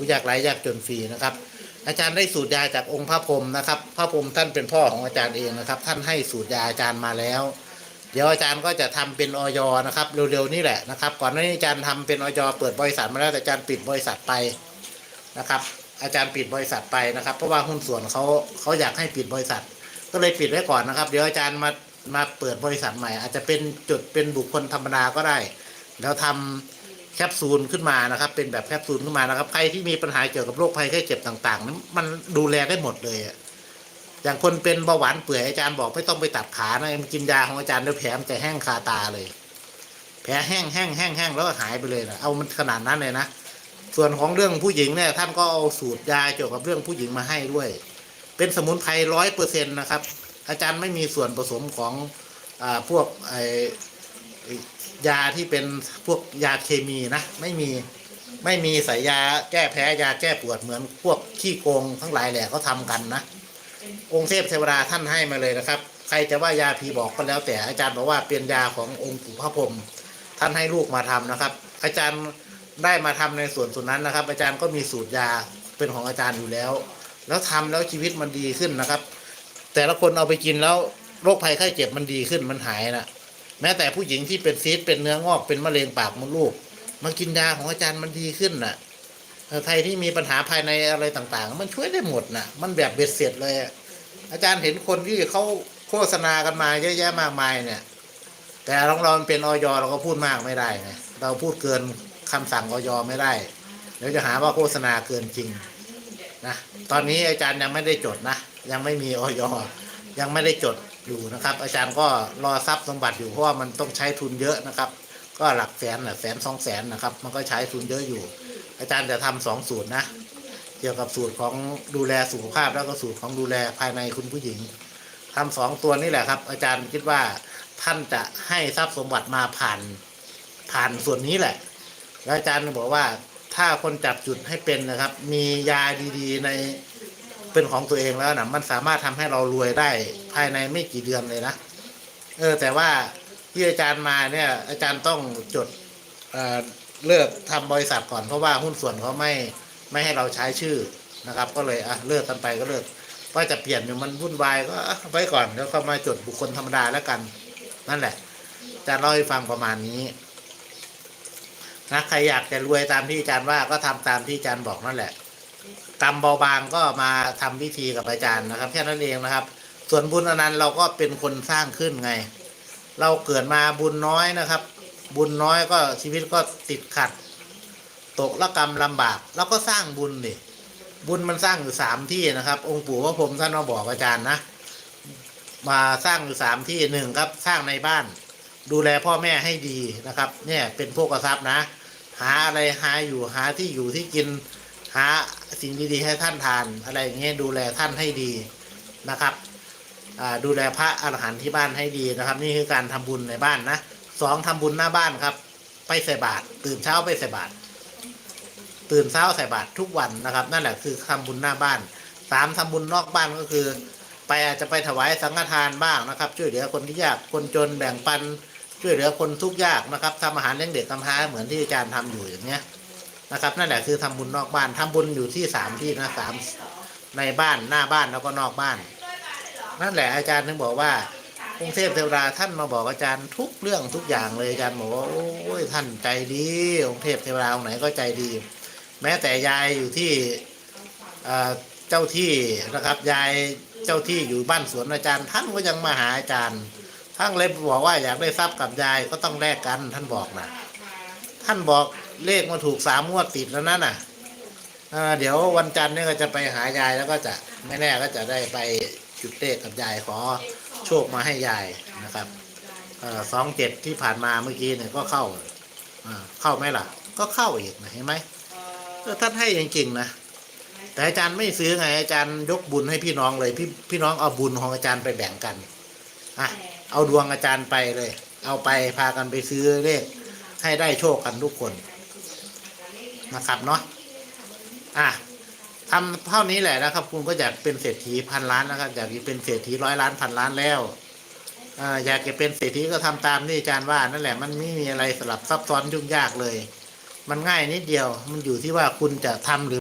ผู้ยากไร้ยากจนฟรีนะครับ อาจารย์ได้สูตรยาจากองค์พระพรหมนะครับ พระพรหมท่านเป็นพ่อของอาจารย์เองนะครับ ท่านให้สูตรยาอาจารย์มาแล้ว เดี๋ยวอาจารย์ก็จะทำเป็นออยนะครับเร็วๆนี่แหละนะครับ ก่อนหน้านี้อาจารย์ทำเป็นออยเปิดบริษัทมาแล้วแต่อาจารย์ปิดบริษัทไปนะครับอาจารย์ปิดบริษัทไปนะครับ เพราะว่าหุ้นส่วนเขาเขาอยากให้ปิดบริษัท ก็เลยปิดไว้ก่อนนะครับ เดี๋ยวอาจารย์มามาเปิดบริษัทใหม่ อาจจะเป็นจุดเป็นบุคคลธรรมดาก็ได้ แล้วทำ แคปซูลขึ้นมานะครับ เป็นแบบแคปซูลขึ้นมานะครับ ใครที่มีปัญหาเกี่ยวกับโรคภัยไข้เจ็บต่างๆนั้นมันดูแลได้หมดเลยอะอย่างคนเป็นเบาหวานเปื่อยอาจารย์บอกไม่ต้องไปตัดขานะมันกินยาของอาจารย์เดี๋ยวแผลมันจะแห้งคาตาเลย แผลแห้งแห้งแห้งแห้งแล้วก็หายไปเลยนะเอามันขนาดนั้นเลยนะส่วนของเรื่องผู้หญิงเนี่ยท่านก็เอาสูตรยาเกี่ยวกับเรื่องผู้หญิงมาให้ด้วย เป็นสมุนไพรร้อยเปอร์เซ็นต์นะครับ อาจารย์ไม่มีส่วนผสมของอาพวกไอ ยาที่เป็นพวกยาเคมีนะ ไม่มีไม่มีใส่ยาแก้แพ้ยาแก้ปวดเหมือนพวกขี้โกงทั้งหลายแหละเขาทำกันนะ องค์เทพเทวดาท่านให้มาเลยนะครับ ใครจะว่ายาผีบอกก็แล้วแต่อาจารย์บอกว่าเป็นยาขององค์ปู่พระพรหมท่านให้ลูกมาทำนะครับ อาจารย์ได้มาทำในส่วนส่วนนั้นนะครับ อาจารย์ก็มีสูตรยาเป็นของอาจารย์อยู่แล้ว แล้วทำแล้วชีวิตมันดีขึ้นนะครับ แต่ละคนเอาไปกินแล้วโรคภัยไข้เจ็บมันดีขึ้นมันหายนะ แม้แต่ผู้หญิงที่เป็นซีสเป็นเนื้องอกเป็นมะเร็งปากมดลูกมากินยาของอาจารย์มันดีขึ้นนะเออใครที่มีปัญหาภายในอะไรต่างๆ มันช่วยได้หมดนะมันแบบเบ็ดเสร็จเลย อาจารย์เห็นคนที่เขาโฆษณากันมาเยอะแยะมากมายเนี่ย แต่ของเรามันเป็นออยเราก็พูดมากไม่ได้ไงเราพูดเกินคำสั่งออยไม่ได้ เดี๋ยวจะหาว่าโฆษณาเกินจริงนะตอนนี้อาจารย์ยังไม่ได้จดนะ ยังไม่มีออยยังไม่ได้จด อยู่นะครับ อาจารย์ก็รอทรัพย์สมบัติอยู่เพราะว่ามันต้องใช้ทุนเยอะนะครับ ก็หลักแสนแหละแสนสองแสนนะครับ มันก็ใช้ทุนเยอะอยู่ อาจารย์จะทำสองสูตรนะ เกี่ยวกับสูตรของดูแลสุขภาพแล้วก็สูตรของดูแลภายในคุณผู้หญิงทำสองตัวนี่แหละครับ อาจารย์คิดว่าท่านจะให้ทรัพย์สมบัติมาผ่านผ่านส่วนนี้แหละ แล้วอาจารย์บอกว่าถ้าคนจับจุดให้เป็นนะครับ มียาดีๆใน เป็นของตัวเองแล้วนะมันสามารถทำให้เรารวยได้ภายในไม่กี่เดือนเลยนะเออ แต่ว่าที่อาจารย์มาเนี่ย อาจารย์ต้องจดเอ่อเลิกทำบริษัทก่อนเพราะว่าหุ้นส่วนเขาไม่ไม่ให้เราใช้ชื่อนะครับ ก็เลยอะเลิกกันไปก็เลิกว่าจะเปลี่ยนอยู่มันวุ่นวายก็ไว้ก่อนแล้วก็มาจดบุคคลธรรมดาแล้วกัน นั่นแหละอาจารย์เล่าให้ฟังประมาณนี้นะใครอยากจะรวยตามที่อาจารย์ว่าก็ทำตามที่อาจารย์บอกนั่นแหละ กรรมเบาบางก็มาทำพิธีกับอาจารย์นะครับ แค่นั้นเองนะครับ ส่วนบุญอนันต์เราก็เป็นคนสร้างขึ้นไง เราเกิดมาบุญน้อยนะครับ บุญน้อยก็ชีวิตก็ติดขัด ตกละกรรมลำบากเราก็สร้างบุญดิบุญมันสร้างอยู่สามที่นะครับ องค์ปู่พระพรมท่านมาบอกอาจารย์นะมาสร้างอยู่สามที่หนึ่งครับ สร้างในบ้าน ดูแลพ่อแม่ให้ดีนะครับ เนี่ยเป็นพวกทรัพย์นะ หาอะไรหาอยู่หาที่อยู่ที่กิน หาสิ่งดีๆให้ท่านทานอะไรอย่างเงี้ยดูแลท่านให้ดีนะครับดูแลพระอรหันต์ที่บ้านให้ดีนะครับ นี่คือการทำบุญในบ้านนะสองทำบุญหน้าบ้านครับ ไปใส่บาตรตื่นเช้าไปใส่บาตรตื่นเช้าใส่บาตรทุกวันนะครับ นั่นแหละคือทำบุญหน้าบ้านสามทำบุญนอกบ้านก็คือ ไปอาจจะไปถวายสังฆทานบ้างนะครับ ช่วยเหลือคนที่ยากคนจนแบ่งปันช่วยเหลือคนทุกข์ยากนะครับทำอาหารเลี้ยงเด็กกำพร้าเหมือนที่อาจารย์ทำอยู่อย่างเงี้ย นะครับนั่นแหละคือทำบุญนอกบ้านทำบุญอยู่ที่สามที่นะสามในบ้านหน้าบ้านแล้วก็นอกบ้าน นั่นแหละอาจารย์ถึงบอกว่ากรุงเทพเทวดาท่านมาบอกอาจารย์ทุกเรื่องทุกอย่างเลยอาจารย์บอกว่าโอ้ยท่านใจดีองค์เทพเทวดาองไหนก็ใจดี แม้แต่ยายอยู่ที่เอ่อเจ้าที่นะครับยายเจ้าที่อยู่บ้านสวนอาจารย์ ท่านก็ยังมาหาอาจารย์ท่านเลยบอกว่าอยากได้ทรัพย์กับยายก็ต้องแลกกันท่านบอกนะท่านบอก เลขมาถูกสามงวดติดแล้วนั่นน่ะเดี๋ยววันจันทร์เนี่ยก็จะไปหายายแล้วก็จะไม่แน่ก็จะได้ไปจุดเลขกับยายขอโชคมาให้ยายนะครับสองเจ็ดที่ผ่านมาเมื่อกี้เนี่ยก็เข้าเข้าไหมล่ะ ก็เข้าอีกนะเห็นไหมท่านให้จริงๆนะแต่อาจารย์ไม่ซื้อไงอาจารย์ยกบุญให้พี่น้องเลยพี่พี่น้องเอาบุญของอาจารย์ไปแบ่งกันอะเอาดวงอาจารย์ไปเลย เอาไปพากันไปซื้อเลขให้ได้โชคกันทุกคน นะครับเนาะอะทำเท่านี้แหละนะครับ คุณก็อยากเป็นเศรษฐีพันล้านนะครับอยากเป็นเศรษฐีร้อยล้านพันล้านแล้วอ่าอยากจะเป็นเศรษฐีก็ทำตามที่อาจารย์ว่านั่นแหละมันไม่มีอะไรสลับซับซ้อนยุ่งยากเลย มันง่ายนิดเดียวมันอยู่ที่ว่าคุณจะทำหรือ